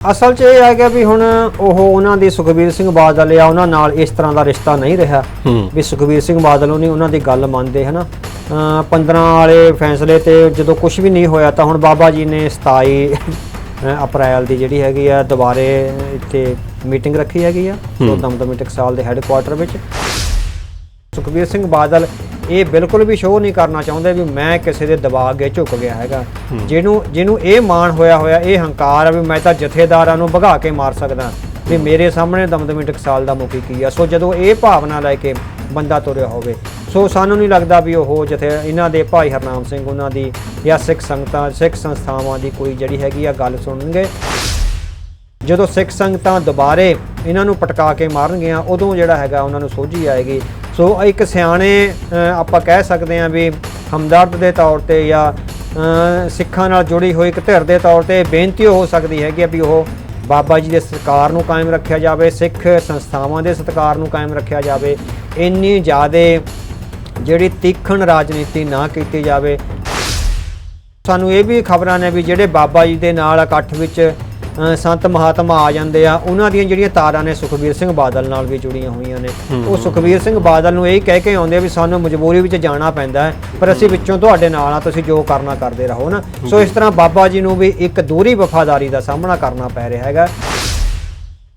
ਅਸਲ 'ਚ ਇਹ ਹੈਗਾ ਵੀ ਹੁਣ ਉਹ ਉਹਨਾਂ ਦੀ ਸੁਖਬੀਰ ਸਿੰਘ ਬਾਦਲ ਆ ਉਹਨਾਂ ਨਾਲ ਇਸ ਤਰ੍ਹਾਂ ਦਾ ਰਿਸ਼ਤਾ ਨਹੀਂ ਰਿਹਾ। ਵੀ ਸੁਖਬੀਰ ਸਿੰਘ ਬਾਦਲ ਉਹਨੇ ਉਹਨਾਂ ਦੀ ਗੱਲ ਮੰਨਦੇ ਹਨਾ? ਅਮ 15 ਵਾਲੇ ਫੈਸਲੇ ਤੇ ਜਦੋਂ ਕੁਝ ਵੀ ਨਹੀਂ ਹੋਇਆ ਤਾਂ ਹੁਣ ਬਾਬਾ ਜੀ ਨੇ 27 ਅ, ਅਪ੍ਰੈਲ ਦੀ ਜਿਹੜੀ ਹੈਗੀ ਆ ਦੁਬਾਰੇ ਇੱਥੇ ਮੀਟਿੰਗ ਰੱਖੀ ਹੈਗੀ ਆ ਦਮਦਮੀ ਟਕਸਾਲ ਦੇ ਹੈੱਡਕੁਆਟਰ ਵਿੱਚ। ਸੁਖਬੀਰ ਸਿੰਘ ਬਾਦਲ ਇਹ ਬਿਲਕੁਲ ਵੀ ਸ਼ੋਅ ਨਹੀਂ ਕਰਨਾ ਚਾਹੁੰਦੇ ਵੀ ਮੈਂ ਕਿਸੇ ਦੇ ਦਬਾਅ ਅੱਗੇ ਝੁਕ ਗਿਆ ਹੈਗਾ। ਜਿਹਨੂੰ ਜਿਹਨੂੰ ਇਹ ਮਾਣ ਹੋਇਆ ਹੋਇਆ ਇਹ ਹੰਕਾਰ ਆ ਵੀ ਮੈਂ ਤਾਂ ਜਥੇਦਾਰਾਂ ਨੂੰ ਭਗਾ ਕੇ ਮਾਰ ਸਕਦਾ। ਵੀ ਮੇਰੇ ਸਾਹਮਣੇ ਦਮਦਮੀ ਟਕਸਾਲ ਦਾ ਮੁਖੀ ਕੀ ਆ? ਸੋ ਜਦੋਂ ਇਹ ਭਾਵਨਾ ਲੈ ਕੇ ਬੰਦਾ ਤੁਰਿਆ ਹੋਵੇ ਸੋ ਸਾਨੂੰ ਨਹੀਂ ਲੱਗਦਾ ਵੀ ਉਹ ਜਥੇ ਇਹਨਾਂ ਦੇ ਭਾਈ ਹਰਨਾਮ ਸਿੰਘ ਉਹਨਾਂ ਦੀ ਜਾਂ ਸਿੱਖ ਸੰਗਤਾਂ ਸਿੱਖ ਸੰਸਥਾਵਾਂ ਦੀ ਕੋਈ ਜਿਹੜੀ ਹੈਗੀ ਆ ਗੱਲ ਸੁਣਨਗੇ। ਜਦੋਂ ਸਿੱਖ ਸੰਗਤਾਂ ਦੁਬਾਰੇ ਇਹਨਾਂ ਨੂੰ ਪਟਕਾ ਕੇ ਮਾਰਨਗੀਆਂ ਉਦੋਂ ਜਿਹੜਾ ਹੈਗਾ ਉਹਨਾਂ ਨੂੰ ਸੋਝੀ ਆਏਗੀ ਸੋ ਇੱਕ ਸਿਆਣੇ ਆਪਾਂ ਕਹਿ ਸਕਦੇ ਹਾਂ ਵੀ ਹਮਦਰਦ ਦੇ ਤੌਰ ਤੇ ਜਾਂ ਸਿੱਖਾਂ ਨਾਲ ਜੁੜੀ ਹੋਈ ਇੱਕ ਧਿਰ ਦੇ ਤੌਰ ਤੇ ਬੇਨਤੀ ਹੋ ਸਕਦੀ ਹੈ ਕਿ ਵੀ ਉਹ ਬਾਬਾ ਜੀ ਦੇ ਸਤਿਕਾਰ ਨੂੰ ਕਾਇਮ ਰੱਖਿਆ ਜਾਵੇ, ਸਿੱਖ ਸੰਸਥਾਵਾਂ ਦੇ ਸਤਿਕਾਰ ਨੂੰ ਕਾਇਮ ਰੱਖਿਆ ਜਾਵੇ। ਇੰਨੀ ਜ਼ਿਆਦੇ ਜਿਹੜੀ ਤੀਖਣ ਰਾਜਨੀਤੀ ਨਾ ਕੀਤੀ ਜਾਵੇ। ਸਾਨੂੰ ਇਹ ਵੀ ਖਬਰਾਂ ਨੇ ਵੀ ਜਿਹੜੇ ਬਾਬਾ ਜੀ ਦੇ ਨਾਲ ਇਕੱਠ ਵਿੱਚ ਸੰਤ ਮਹਾਤਮਾ ਆ ਜਾਂਦੇ ਆ ਉਹਨਾਂ ਦੀਆਂ ਜਿਹੜੀਆਂ ਤਾਰਾਂ ਨੇ ਸੁਖਬੀਰ ਸਿੰਘ ਬਾਦਲ ਨਾਲ ਵੀ ਜੁੜੀਆਂ ਹੋਈਆਂ ਨੇ। ਉਹ ਸੁਖਬੀਰ ਸਿੰਘ ਬਾਦਲ ਨੂੰ ਇਹ ਕਹਿ ਕੇ ਆਉਂਦੇ ਆ ਵੀ ਸਾਨੂੰ ਮਜਬੂਰੀ ਵਿੱਚ ਜਾਣਾ ਪੈਂਦਾ ਹੈ ਪਰ ਅਸੀਂ ਵਿੱਚੋਂ ਤੁਹਾਡੇ ਨਾਲ ਆ ਤੁਸੀਂ ਜੋ ਕਰਨਾ ਕਰਦੇ ਰਹੋ ਨਾ। ਸੋ ਇਸ ਤਰ੍ਹਾਂ ਬਾਬਾ ਜੀ ਨੂੰ ਵੀ ਇੱਕ ਦੂਰੀ ਵਫਾਦਾਰੀ ਦਾ ਸਾਹਮਣਾ ਕਰਨਾ ਪੈ ਰਿਹਾ ਹੈਗਾ।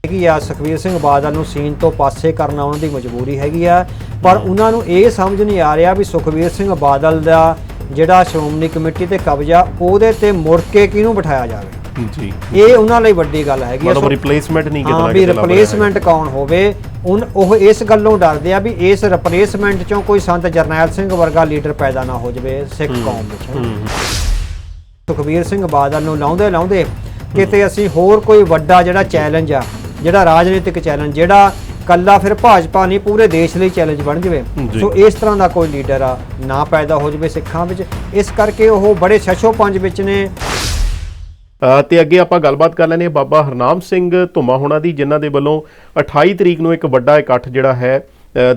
ਹੈਗੀ ਆ ਸੁਖਬੀਰ ਸਿੰਘ ਬਾਦਲ ਨੂੰ ਸੀਨ ਤੋਂ ਪਾਸੇ ਕਰਨਾ ਉਹਨਾਂ ਦੀ ਮਜਬੂਰੀ ਹੈਗੀ ਆ ਪਰ ਉਹਨਾਂ ਨੂੰ ਇਹ ਸਮਝ ਨਹੀਂ ਆ ਰਿਹਾ ਵੀ ਸੁਖਬੀਰ ਸਿੰਘ ਬਾਦਲ ਦਾ ਜਿਹੜਾ ਸ਼੍ਰੋਮਣੀ ਕਮੇਟੀ ਤੇ ਕਬਜ਼ਾ ਉਹਦੇ ਤੇ ਮੁੜ ਕੇ ਕਿਹਨੂੰ ਬਿਠਾਇਆ ਜਾਵੇ? ਜੀ। ਇਹ ਉਹਨਾਂ ਲਈ ਵੱਡੀ ਗੱਲ ਹੈਗੀ ਮਤਲਬ ਰਿਪਲੇਸਮੈਂਟ ਨਹੀਂ ਹਾਂ ਕਿਤਨਾ ਵੀ ਰਿਪਲੇਸਮੈਂਟ ਕੌਣ ਹੋਵੇ? ਉਹ ਇਸ ਗੱਲੋਂ ਡਰਦੇ ਆ ਵੀ ਇਸ ਰਿਪਲੇਸਮੈਂਟ ਚੋਂ ਕੋਈ ਸੰਤ ਜਰਨੈਲ ਸਿੰਘ ਵਰਗਾ ਲੀਡਰ ਪੈਦਾ ਨਾ ਹੋ ਜਾਵੇ ਸਿੱਖ ਕੌਮ ਵਿੱਚ। ਸੁਖਬੀਰ ਸਿੰਘ ਬਾਦਲ ਨੂੰ ਲਾਉਂਦੇ ਲਾਉਂਦੇ ਕਿਤੇ ਅਸੀਂ ਹੋਰ ਕੋਈ ਵੱਡਾ ਜਿਹੜਾ ਚੈਲੰਜ ਆ ਜਿਹੜਾ ਰਾਜਨੀਤਿਕ ਚੈਲੰਜ ਜਿਹੜਾ ਕੱਲਾ ਫਿਰ ਭਾਜਪਾ ਨਹੀਂ ਪੂਰੇ ਦੇਸ਼ ਲਈ ਚੈਲੰਜ ਬਣ ਜਾਵੇ। ਸੋ ਇਸ ਤਰ੍ਹਾਂ ਦਾ ਕੋਈ ਲੀਡਰ ਆ ਨਾ ਪੈਦਾ ਹੋ ਜਾਵੇ ਸਿੱਖਾਂ ਵਿੱਚ। ਇਸ ਕਰਕੇ ਉਹ ਬੜੇ ਛਛੋ ਪੰਜ ਵਿੱਚ ਨੇ। ਤੇ ਅੱਗੇ ਆਪਾਂ ਗੱਲਬਾਤ ਕਰ ਲੈਣੇ ਬਾਬਾ ਹਰਨਾਮ ਸਿੰਘ ਧੁਮਾ ਹੋਣਾ ਦੀ, ਜਿਨ੍ਹਾਂ ਦੇ ਵੱਲੋਂ 28 ਤਰੀਕ ਨੂੰ ਇੱਕ ਵੱਡਾ ਇਕੱਠ ਜਿਹੜਾ ਹੈ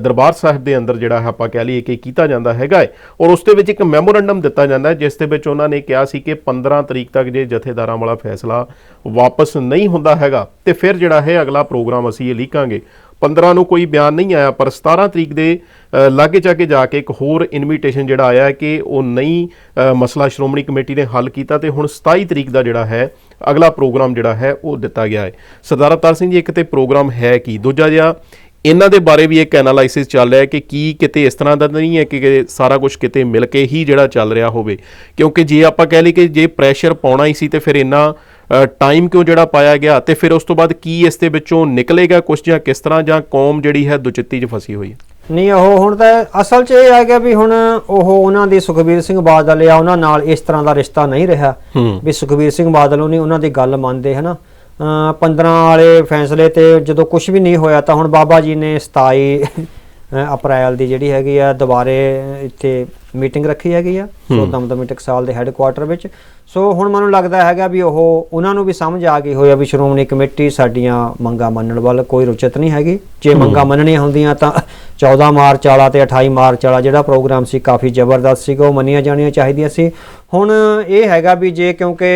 ਦਰਬਾਰ ਸਾਹਿਬ ਦੇ ਅੰਦਰ ਜਿਹੜਾ ਹੈ ਆਪਾਂ ਕਹਿ ਲਈਏ ਕਿ ਕੀਤਾ ਜਾਂਦਾ ਹੈਗਾ ਹੈ। ਔਰ ਉਸ ਦੇ ਵਿੱਚ ਇੱਕ ਮੈਮੋਰੰਡਮ ਦਿੱਤਾ ਜਾਂਦਾ ਹੈ, ਜਿਸ ਦੇ ਵਿੱਚ ਉਹਨਾਂ ਨੇ ਕਿਹਾ ਸੀ ਕਿ 15 ਤਰੀਕ ਤੱਕ ਜੇ ਜਥੇਦਾਰਾਂ ਵਾਲਾ ਫੈਸਲਾ ਵਾਪਸ ਨਹੀਂ ਹੁੰਦਾ ਹੈਗਾ, ਤੇ ਫਿਰ ਜਿਹੜਾ ਹੈ ਅਗਲਾ ਪ੍ਰੋਗਰਾਮ ਅਸੀਂ ਇਹ ਲਿਖਾਂਗੇ 15 ਨੂੰ ਕੋਈ ਬਿਆਨ ਨਹੀਂ ਆਇਆ, ਪਰ 17 ਤਰੀਕ ਦੇ ਲਾਗੇ ਜਾ ਕੇ ਜਾ ਕੇ ਇੱਕ ਹੋਰ ਇਨਵੀਟੇਸ਼ਨ ਜਿਹੜਾ ਆਇਆ ਕਿ ਉਹ ਨਹੀਂ ਮਸਲਾ ਸ਼੍ਰੋਮਣੀ ਕਮੇਟੀ ਨੇ ਹੱਲ ਕੀਤਾ ਤੇ ਹੁਣ 27 ਤਰੀਕ ਦਾ ਜਿਹੜਾ ਹੈ, ਅਗਲਾ ਪ੍ਰੋਗਰਾਮ ਜਿਹੜਾ ਹੈ ਉਹ ਦਿੱਤਾ ਗਿਆ ਹੈ। ਸਰਦਾਰ ਅਵਤਾਰ ਸਿੰਘ ਜੀ, ਇੱਕ ਤੇ ਪ੍ਰੋਗਰਾਮ ਹੈ ਕੀ? ਦੂਜਾ ਜਿਹਾ, ਇਹਨਾਂ ਦੇ ਬਾਰੇ ਵੀ ਇੱਕ ਐਨਾਲਾਈਸਿਸ ਚੱਲ ਰਿਹਾ ਹੈ ਕਿ ਕੀ ਕਿਤੇ ਇਸ ਤਰ੍ਹਾਂ ਦਾ ਨਹੀਂ ਹੈ ਕਿ ਕਿ ਸਾਰਾ ਕੁਝ ਕਿਤੇ ਮਿਲ ਕੇ ਹੀ ਜਿਹੜਾ ਚੱਲ ਰਿਹਾ ਹੋਵੇ। ਕਿਉਂਕਿ ਜੇ ਆਪਾਂ ਕਹਿ ਲਈ ਕਿ ਜੇ ਪ੍ਰੈਸ਼ਰ ਪਾਉਣਾ ਹੀ ਸੀ ਤੇ ਫਿਰ ਇੰਨਾ ਟਾਈਮ ਕਿਉਂ ਜਿਹੜਾ ਪਾਇਆ ਗਿਆ ਤੇ ਫਿਰ ਉਸ ਤੋਂ ਬਾਅਦ ਕੀ ਇਸ ਦੇ ਵਿੱਚੋਂ ਨਿਕਲੇਗਾ ਕੁਝ ਜਾਂ ਕਿਸ ਤਰ੍ਹਾਂ ਜਾਂ ਕੌਮ ਜਿਹੜੀ ਹੈ ਦੁਚਿੱਤੀ 'ਚ ਫਸੀ ਹੋਈ ਹੈ? ਨਹੀਂ ਉਹ ਹੁਣ ਤਾਂ ਅਸਲ 'ਚ ਇਹ ਹੈਗਾ ਵੀ ਹੁਣ ਉਹ ਉਹਨਾਂ ਦੀ ਸੁਖਬੀਰ ਸਿੰਘ ਬਾਦਲ ਆ ਉਹਨਾਂ ਨਾਲ ਇਸ ਤਰ੍ਹਾਂ ਦਾ ਰਿਸ਼ਤਾ ਨਹੀਂ ਰਿਹਾ ਵੀ ਸੁਖਬੀਰ ਸਿੰਘ ਬਾਦਲ ਉਹਨੇ ਉਹਨਾਂ ਦੀ ਗੱਲ ਮੰਨਦੇ ਹਨਾ? ਅਮ 15 ਵਾਲੇ ਫੈਸਲੇ ਤੇ ਜਦੋਂ ਕੁਝ ਵੀ ਨਹੀਂ ਹੋਇਆ ਤਾਂ ਹੁਣ ਬਾਬਾ ਜੀ ਨੇ 27 ਅ, ਅਪ੍ਰੈਲ ਦੀ ਜਿਹੜੀ ਹੈਗੀ ਆ ਦੁਬਾਰੇ ਇੱਥੇ ਮੀਟਿੰਗ ਰੱਖੀ ਹੈਗੀ ਆ। ਸੋ ਦਮਦਮੀ ਟਕਸਾਲ ਦੇ ਹੈੱਡਕੁਆਟਰ ਵਿੱਚ। ਸੋ ਹੁਣ ਮੈਨੂੰ ਲੱਗਦਾ ਹੈਗਾ ਵੀ ਉਹ ਉਹਨਾਂ ਨੂੰ ਵੀ ਸਮਝ ਆ ਗਈ ਹੋਇਆ ਵੀ ਸ਼੍ਰੋਮਣੀ ਕਮੇਟੀ ਸਾਡੀਆਂ ਮੰਗਾਂ ਮੰਨਣ ਵੱਲ ਕੋਈ ਰੁਚਿਤ ਨਹੀਂ ਹੈਗੀ। ਜੇ ਮੰਗਾਂ ਮੰਨਣੀਆਂ ਹੁੰਦੀਆਂ ਤਾਂ 14 ਮਾਰਚ ਵਾਲਾ ਤੇ 28 ਮਾਰਚ ਵਾਲਾ ਜਿਹੜਾ ਪ੍ਰੋਗਰਾਮ ਸੀ ਕਾਫੀ ਜ਼ਬਰਦਸਤ ਸੀਗਾ ਉਹ ਮੰਨੀਆਂ ਜਾਣੀਆਂ ਚਾਹੀਦੀਆਂ ਸੀ। ਹੁਣ ਇਹ ਹੈਗਾ ਵੀ ਜੇ ਕਿਉਂਕਿ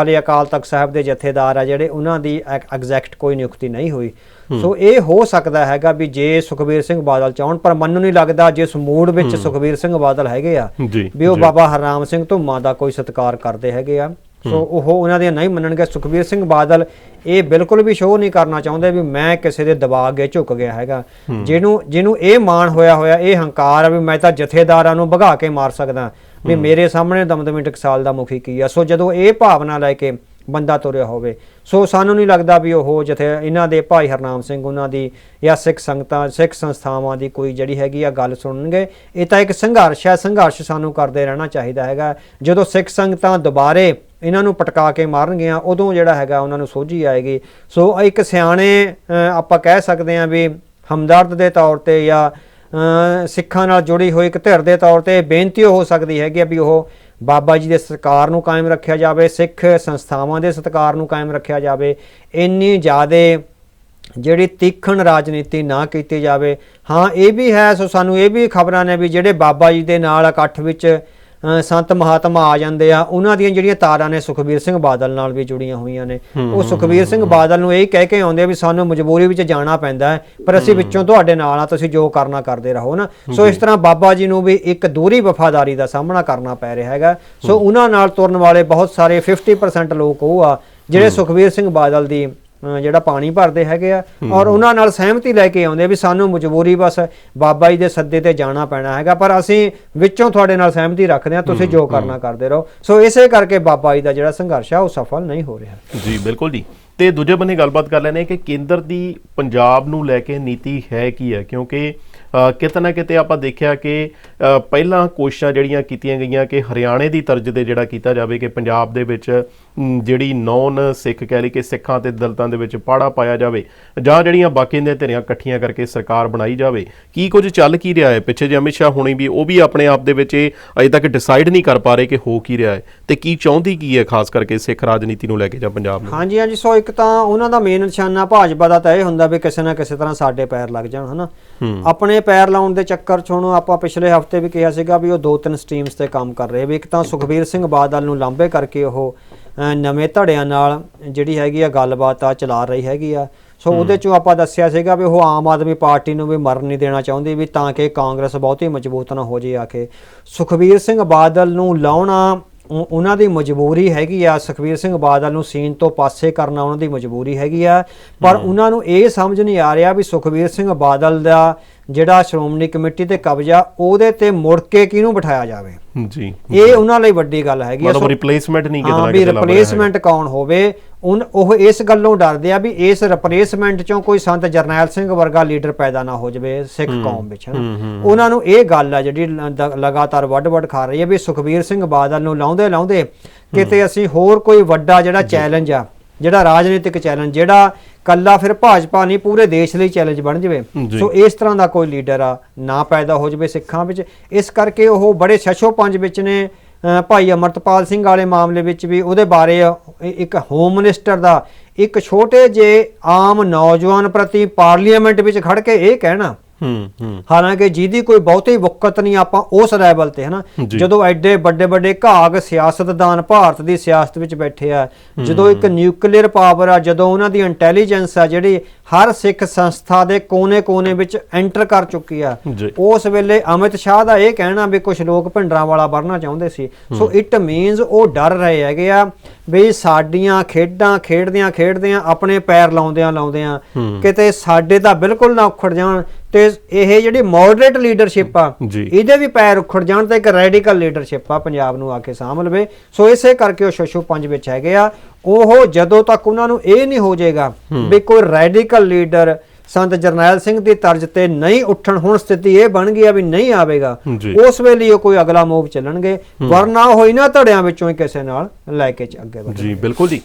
ਹਲੇ ਅਕਾਲ ਤਖਤ ਸਾਹਿਬ ਦੇ ਜਥੇਦਾਰ ਆ ਜਿਹੜੇ ਉਹਨਾਂ ਦੀ ਐਗਜ਼ੈਕਟ ਕੋਈ ਨਿਯੁਕਤੀ ਨਹੀਂ ਹੋਈ। ਸੋ ਇਹ ਹੋ ਸਕਦਾ ਹੈਗਾ ਵੀ ਜੇ ਸੁਖਬੀਰ ਸਿੰਘ ਬਾਦਲ ਚਾਹਣ ਪਰ ਮੈਨੂੰ ਨਹੀਂ ਲੱਗਦਾ ਜਿਸ ਮੂਡ ਵਿੱਚ ਸੁਖਬੀਰ ਸਿੰਘ ਬਾਦਲ ਹੈਗੇ ਆ ਵੀ ਉਹ ਬਾਬਾ ਹਰਨਾਮ ਸਿੰਘ ਧੁੰਮਾ ਦਾ ਕੋਈ ਸਤਿਕਾਰ ਕਰਦੇ ਹੈਗੇ ਆ। ਸੋ ਉਹ ਉਹਨਾਂ ਦੀਆਂ ਨਹੀਂ ਮੰਨਣਗੇ। ਸੁਖਬੀਰ ਸਿੰਘ ਬਾਦਲ ਇਹ ਬਿਲਕੁਲ ਵੀ ਸ਼ੋਅ ਨਹੀਂ ਕਰਨਾ ਚਾਹੁੰਦੇ ਵੀ ਮੈਂ ਕਿਸੇ ਦੇ ਦਬਾਅ ਅੱਗੇ ਝੁਕ ਗਿਆ ਹੈਗਾ। ਜਿਹਨੂੰ ਜਿਹਨੂੰ ਇਹ ਮਾਣ ਹੋਇਆ ਹੋਇਆ ਇਹ ਹੰਕਾਰ ਆ ਵੀ ਮੈਂ ਤਾਂ ਜਥੇਦਾਰਾਂ ਨੂੰ ਭਗਾ ਕੇ ਮਾਰ ਸਕਦਾ। ਵੀ ਮੇਰੇ ਸਾਹਮਣੇ ਦਮਦਮੀ ਟਕਸਾਲ ਦਾ ਮੁਖੀ ਕੀ ਆ। ਸੋ ਜਦੋਂ ਇਹ ਭਾਵਨਾ ਲੈ ਕੇ ਬੰਦਾ ਤੁਰਿਆ ਹੋਵੇ। ਸੋ ਸਾਨੂੰ ਨਹੀਂ ਲੱਗਦਾ ਵੀ ਉਹ ਜਥੇ ਇਹਨਾਂ ਦੇ ਭਾਈ ਹਰਨਾਮ ਸਿੰਘ, ਉਹਨਾਂ ਦੀ ਜਾਂ ਸਿੱਖ ਸੰਗਤਾਂ, ਸਿੱਖ ਸੰਸਥਾਵਾਂ ਦੀ ਕੋਈ ਜਿਹੜੀ ਹੈਗੀ ਆ ਗੱਲ ਸੁਣਨਗੇ। ਇਹ ਤਾਂ ਇੱਕ ਸੰਘਰਸ਼ ਹੈ। ਸੰਘਰਸ਼ ਸਾਨੂੰ ਕਰਦੇ ਰਹਿਣਾ ਚਾਹੀਦਾ ਹੈਗਾ। ਜਦੋਂ ਸਿੱਖ ਸੰਗਤਾਂ ਦੁਬਾਰੇ ਇਹਨਾਂ ਨੂੰ ਪਟਕਾ ਕੇ ਮਾਰਨਗੀਆਂ, ਉਦੋਂ ਜਿਹੜਾ ਹੈਗਾ ਉਹਨਾਂ ਨੂੰ ਸੋਝੀ ਆਏਗੀ। ਸੋ ਇੱਕ ਸਿਆਣੇ ਆਪਾਂ ਕਹਿ ਸਕਦੇ ਹਾਂ ਵੀ ਹਮਦਰਦ ਦੇ ਤੌਰ ਤੇ ਜਾਂ ਸਿੱਖਾਂ ਨਾਲ ਜੁੜੀ ਹੋਈ ਇੱਕ ਧਿਰ ਦੇ ਤੌਰ ਤੇ ਬੇਨਤੀ ਹੋ ਸਕਦੀ ਹੈਗੀ ਆ ਵੀ ਉਹ ਬਾਬਾ ਜੀ ਦੇ ਸਤਿਕਾਰ ਨੂੰ ਕਾਇਮ ਰੱਖਿਆ ਜਾਵੇ, ਸਿੱਖ ਸੰਸਥਾਵਾਂ ਦੇ ਸਤਿਕਾਰ ਨੂੰ ਕਾਇਮ ਰੱਖਿਆ ਜਾਵੇ, ਇੰਨੀ ਜ਼ਿਆਦੇ ਜਿਹੜੀ ਤੀਖਣ ਰਾਜਨੀਤੀ ਨਾ ਕੀਤੀ ਜਾਵੇ। ਹਾਂ, ਇਹ ਵੀ ਹੈ, ਸੋ ਸਾਨੂੰ ਇਹ ਵੀ ਖਬਰਾਂ ਨੇ ਵੀ ਜਿਹੜੇ ਬਾਬਾ ਜੀ ਦੇ ਨਾਲ ਇਕੱਠ ਵਿੱਚ ਸੰਤ ਮਹਾਤਮਾ ਆ ਜਾਂਦੇ ਆ ਉਹਨਾਂ ਦੀਆਂ ਜਿਹੜੀਆਂ ਤਾਰਾਂ ਨੇ ਸੁਖਬੀਰ ਸਿੰਘ ਬਾਦਲ ਨਾਲ ਵੀ ਜੁੜੀਆਂ ਹੋਈਆਂ ਨੇ। ਉਹ ਸੁਖਬੀਰ ਸਿੰਘ ਬਾਦਲ ਨੂੰ ਇਹ ਕਹਿ ਕੇ ਆਉਂਦੇ ਆ ਵੀ ਸਾਨੂੰ ਮਜਬੂਰੀ ਵਿੱਚ ਜਾਣਾ ਪੈਂਦਾ ਹੈ ਪਰ ਅਸੀਂ ਵਿੱਚੋਂ ਤੁਹਾਡੇ ਨਾਲ ਆ ਤੁਸੀਂ ਜੋ ਕਰਨਾ ਕਰਦੇ ਰਹੋ ਨਾ। ਸੋ ਇਸ ਤਰ੍ਹਾਂ ਬਾਬਾ ਜੀ ਨੂੰ ਵੀ ਇੱਕ ਦੂਰੀ ਵਫਾਦਾਰੀ ਦਾ ਸਾਹਮਣਾ ਕਰਨਾ ਪੈ ਰਿਹਾ ਹੈਗਾ। ਸੋ ਉਹਨਾਂ ਨਾਲ ਤੁਰਨ ਵਾਲੇ ਬਹੁਤ ਸਾਰੇ 50% ਲੋਕ ਉਹ ਆ ਜਿਹੜੇ ਸੁਖਬੀਰ ਸਿੰਘ ਬਾਦਲ ਦੀ ਜਿਹੜਾ ਪਾਣੀ ਭਰਦੇ ਹੈਗੇ ਆ ਔਰ ਉਹਨਾਂ ਨਾਲ ਸਹਿਮਤੀ ਲੈ ਕੇ ਆਉਂਦੇ ਆ ਵੀ ਸਾਨੂੰ ਮਜਬੂਰੀ ਬਸ ਬਾਬਾ ਜੀ ਦੇ ਸੱਦੇ ਤੇ ਜਾਣਾ ਪੈਣਾ ਹੈਗਾ ਪਰ ਅਸੀਂ ਵਿੱਚੋਂ ਤੁਹਾਡੇ ਨਾਲ ਸਹਿਮਤੀ ਰੱਖਦੇ ਆ ਤੁਸੀਂ ਜੋ ਕਰਨਾ ਕਰਦੇ ਰਹੋ। ਸੋ ਇਸੇ ਕਰਕੇ ਬਾਬਾ ਜੀ ਦਾ ਜਿਹੜਾ ਸੰਘਰਸ਼ ਆ ਉਹ ਸਫਲ ਨਹੀਂ ਹੋ ਰਿਹਾ। ਜੀ ਬਿਲਕੁਲ ਜੀ। ਤੇ ਦੂਜੇ ਬੰਨੇ ਗੱਲਬਾਤ ਕਰ ਲੈਣੇ ਕਿ ਕੇਂਦਰ ਦੀ ਪੰਜਾਬ ਨੂੰ ਲੈ ਕੇ ਨੀਤੀ ਹੈ ਕੀ ਹੈ ਕਿਉਂਕਿ ਕਿਤੇ ਨਾ ਕਿਤੇ ਆਪਾਂ ਦੇਖਿਆ ਕਿ ਪਹਿਲਾਂ ਕੋਸ਼ਿਸ਼ਾਂ ਜਿਹੜੀਆਂ ਕੀਤੀਆਂ ਗਈਆਂ ਕਿ ਹਰਿਆਣੇ ਦੀ ਤਰਜ਼ ਤੇ ਜਿਹੜਾ ਕੀਤਾ ਜਾਵੇ ਕਿ ਪੰਜਾਬ ਦੇ ਵਿੱਚ ਜਿਹੜੀ ਨੌਨ ਸਿੱਖ ਕਹਿ ਲਈ ਕਿ ਸਿੱਖਾਂ ਤੇ ਦਲਿਤਾਂ ਦੇ ਵਿੱਚ ਪਾੜਾ ਪਾਇਆ ਜਾਵੇ ਜਾਂ ਜਿਹੜੀਆਂ ਬਾਕੀ ਦੀਆਂ ਧਿਰਾਂ ਇਕੱਠੀਆਂ ਕਰਕੇ ਸਰਕਾਰ ਬਣਾਈ ਜਾਵੇ ਕੀ ਕੁਝ ਚੱਲ ਕੀ ਰਿਹਾ ਹੈ? ਪਿੱਛੇ ਜੇ ਅਮਿਤ ਸ਼ਾਹ ਹੁਣੀ ਵੀ ਉਹ ਵੀ ਆਪਣੇ ਆਪ ਦੇ ਵਿੱਚ ਇਹ ਅਜੇ ਤੱਕ ਡਿਸਾਈਡ ਨਹੀਂ ਕਰ ਪਾ ਰਹੇ ਕਿ ਹੋ ਕੀ ਰਿਹਾ ਹੈ ਤੇ ਕੀ ਚਾਹੁੰਦੀ ਕੀ ਹੈ ਖਾਸ ਕਰਕੇ ਸਿੱਖ ਰਾਜਨੀਤੀ ਨੂੰ ਲੈ ਕੇ ਜਾਂ ਪੰਜਾਬ ਨੂੰ? ਹਾਂਜੀ ਹਾਂਜੀ ਸੋ ਇੱਕ ਤਾਂ ਉਹਨਾਂ ਦਾ ਮੇਨ ਨਿਸ਼ਾਨਾ ਭਾਜਪਾ ਦਾ ਤਾਂ ਇਹ ਹੁੰਦਾ ਵੀ ਕਿਸੇ ਨਾ ਕਿਸੇ ਤਰ੍ਹਾਂ ਸਾਡੇ ਪੈਰ ਲੱਗ ਜਾਣ ਹਨਾ? ਆਪਣੇ ਪੈਰ ਲਾਉਣ ਦੇ ਚੱਕਰ 'ਚ ਹੁਣ ਆਪਾਂ ਪਿਛਲੇ ਹਫ਼ਤੇ ਵੀ ਕਿਹਾ ਸੀਗਾ ਵੀ ਉਹ ਦੋ ਤਿੰਨ ਸਟ੍ਰੀਮਸ ਤੇ ਕੰਮ ਕਰ ਰਹੇ ਵੀ ਇੱਕ ਤਾਂ ਸੁਖਬੀਰ ਸਿੰਘ ਬਾਦਲ ਨੂੰ ਲਾਂਬੇ ਕਰਕੇ ਉਹ ਨਵੇਂ ਧੜਿਆਂ ਨਾਲ ਜਿਹੜੀ ਹੈਗੀ ਆ ਗੱਲਬਾਤ ਆ ਚਲਾ ਰਹੀ ਹੈਗੀ ਆ। ਸੋ ਉਹਦੇ ਚੋਂ ਆਪਾਂ ਦੱਸਿਆ ਸੀਗਾ ਵੀ ਉਹ ਆਮ ਆਦਮੀ ਪਾਰਟੀ ਨੂੰ ਵੀ ਮਰਨ ਨਹੀਂ ਦੇਣਾ ਚਾਹੁੰਦੀ ਵੀ ਤਾਂ ਕਿ ਕਾਂਗਰਸ ਬਹੁਤੀ ਮਜ਼ਬੂਤ ਨਾ ਹੋ ਜੇ ਆ ਕੇ ਸੁਖਬੀਰ ਸਿੰਘ ਬਾਦਲ ਨੂੰ ਲਾਉਣਾ ਉਹ- ਉਹਨਾਂ ਦੀ ਮਜਬੂਰੀ ਹੈਗੀ ਆ। ਸੁਖਬੀਰ ਸਿੰਘ ਬਾਦਲ ਨੂੰ ਸੀਨ ਤੋਂ ਪਾਸੇ ਕਰਨਾ ਉਹਨਾਂ ਦੀ ਮਜਬੂਰੀ ਹੈਗੀ ਆ। ਪਰ ਉਹਨਾਂ ਨੂੰ ਇਹ ਸਮਝ ਨਹੀਂ ਆ ਰਿਹਾ ਵੀ ਸੁਖਬੀਰ ਸਿੰਘ ਬਾਦਲ ਦਾ ਜਿਹੜਾ ਸ਼੍ਰੋਮਣੀ ਕਮੇਟੀ ਤੇ ਕਬਜ਼ਾ ਉਹਦੇ ਤੇ ਮੁੜ ਕੇ ਕਿਹਨੂੰ ਬਿਠਾਇਆ ਜਾਵੇ? ਜੀ। ਇਹ ਉਹਨਾਂ ਲਈ ਵੱਡੀ ਗੱਲ ਹੈਗੀ ਮਤਲਬ ਰਿਪਲੇਸਮੈਂਟ ਨਹੀਂ ਕਿਤੇ ਵੀ ਲੱਭ ਰਿਹਾ ਹੈ ਰਿਪਲੇਸਮੈਂਟ ਕੌਣ ਹੋਵੇ? ਉਹ ਇਸ ਗੱਲੋਂ ਡਰਦੇ ਆ ਵੀ ਇਸ ਰਿਪਲੇਸਮੈਂਟ ਚੋਂ ਕੋਈ ਸੰਤ ਜਰਨੈਲ ਸਿੰਘ ਵਰਗਾ ਲੀਡਰ ਪੈਦਾ ਨਾ ਹੋ ਜਾਵੇ ਸਿੱਖ ਕੌਮ ਵਿੱਚ ਹਨਾ ਉਹਨਾਂ ਨੂੰ ਇਹ ਗੱਲ ਆ ਜਿਹੜੀ ਲਗਾਤਾਰ ਵੱਡ-ਵੱਡ ਖਾ ਰਹੀ ਹੈ ਵੀ ਸੁਖਬੀਰ ਸਿੰਘ ਬਾਦਲ ਨੂੰ ਲਾਉਂਦੇ ਲਾਉਂਦੇ ਕਿਤੇ ਅਸੀਂ ਹੋਰ ਕੋਈ ਵੱਡਾ ਜਿਹੜਾ ਚੈਲੰਜ ਆ ਜਿਹੜਾ ਰਾਜਨੀਤਿਕ ਚੈਲੰਜ ਜਿਹੜਾ ਕੱਲਾ ਫਿਰ ਭਾਜਪਾ ਨਹੀਂ ਪੂਰੇ ਦੇਸ਼ ਲਈ ਚੈਲੰਜ ਬਣ ਜਾਵੇ। ਸੋ ਇਸ ਤਰ੍ਹਾਂ ਦਾ ਕੋਈ ਲੀਡਰ ਆ ਨਾ ਪੈਦਾ ਹੋ ਜਾਵੇ ਸਿੱਖਾਂ ਵਿੱਚ। ਇਸ ਕਰਕੇ ਉਹ ਬੜੇ ਛਛੋ ਪੰਜ ਵਿੱਚ ਨੇ ਭਾਈ ਅਮਰਤਪਾਲ ਸਿੰਘ ਵਾਲੇ ਮਾਮਲੇ ਵਿੱਚ ਵੀ ਉਹਦੇ ਬਾਰੇ ਇੱਕ ਹੋਮ ਮਿਨਿਸਟਰ ਦਾ ਇੱਕ ਛੋਟੇ ਜੇ ਆਮ ਨੌਜਵਾਨ ਪ੍ਰਤੀ ਪਾਰਲੀਮੈਂਟ ਵਿੱਚ ਖੜ ਕੇ ਇਹ ਕਹਿਣਾ। ਹੂੰ ਹਾਲਾਂਕਿ ਜਿਹਦੀ ਕੋਈ ਬਹੁਤੀ ਵਕਤ ਨਹੀਂ ਆਪਾਂ ਉਸ ਲੈਵਲ ਤੇ ਹਨਾ। ਜਦੋਂ ਐਡੇ ਵੱਡੇ ਵੱਡੇ ਘਾਗ ਸਿਆਸਤਦਾਨ ਭਾਰਤ ਦੀ ਸਿਆਸਤ ਵਿੱਚ ਬੈਠੇ ਆ ਜਦੋਂ ਇੱਕ ਨਿਊਕਲੀਅਰ ਪਾਵਰ ਆ ਜਦੋਂ ਉਹਨਾਂ ਦੀ ਇੰਟੈਲੀਜੈਂਸ ਆ ਜਿਹੜੀ ਹਰ ਸਿੱਖ ਸੰਸਥਾ ਦੇ ਕੋਨੇ-ਕੋਨੇ ਵਿੱਚ ਐਂਟਰ ਕਰ ਚੁੱਕੀ ਆ ਉਸ ਵੇਲੇ ਅਮਿਤ ਸ਼ਾਹ ਦਾ ਇਹ ਕਹਿਣਾ ਵੀ ਕੁਝ ਲੋਕ ਭਿੰਡਰਾਂ ਵਾਲਾ ਬਣਨਾ ਚਾਹੁੰਦੇ ਸੀ। ਸੋ ਇਟ ਮੀਨਸ ਉਹ ਡਰ ਰਹੇ ਹੈਗੇ ਆ ਵੀ ਸਾਡੀਆਂ ਖੇਡਾਂ ਖੇਡਦਿਆਂ ਖੇਡਦਿਆਂ ਆਪਣੇ ਪੈਰ ਲਾਉਂਦਿਆਂ ਲਾਉਂਦਿਆਂ ਕਿਤੇ ਸਾਡੇ ਤਾਂ ਬਿਲਕੁਲ ਨਾ ਉਖੜ ਜਾਣ ਤੇ ਇਹ ਜਿਹੜੀ ਮੋਡਰੇਟ ਲੀਡਰਸ਼ਿਪ ਆ। ਇਹਦੇ ਵੀ ਪੈਰ ਉਖੜ ਜਾਣ ਤੇ ਇੱਕ ਰੈਡੀਕਲ ਲੀਡਰਸ਼ਿਪ ਆ ਪੰਜਾਬ ਨੂੰ ਆ ਕੇ ਸਾਂਭ ਲਵੇ। ਸੋ ਇਸੇ ਕਰਕੇ ਉਹ ਸ਼ਸ਼ੂ ਪੰਜ ਵਿੱਚ ਹੈਗੇ ਆ। ਉਹ ਜਦੋਂ ਤੱਕ ਉਹਨਾਂ ਨੂੰ ਇਹ ਨਹੀਂ ਹੋ ਜਾਏਗਾ ਵੀ ਕੋਈ ਰੈਡੀਕਲ ਲੀਡਰ ਸੰਤ ਜਰਨੈਲ ਸਿੰਘ ਦੀ ਤਰਜ਼ ਤੇ ਨਹੀਂ ਉੱਠਣ ਹੁਣ ਸਥਿਤੀ ਇਹ ਬਣ ਗਈ ਆ ਵੀ ਨਹੀਂ ਆਵੇਗਾ। ਉਸ ਵੇਲੇ ਉਹ ਕੋਈ ਅਗਲਾ ਮੂਵ ਚੱਲਣਗੇ। ਵਰਨਾ ਹੋਈ ਨਾ ਧੜਿਆਂ ਵਿੱਚੋਂ ਹੀ ਕਿਸੇ ਨਾਲ ਲੈ ਕੇ ਅੱਗੇ ਵਧਣਗੇ। ਜੀ ਬਿਲਕੁਲ ਜੀ।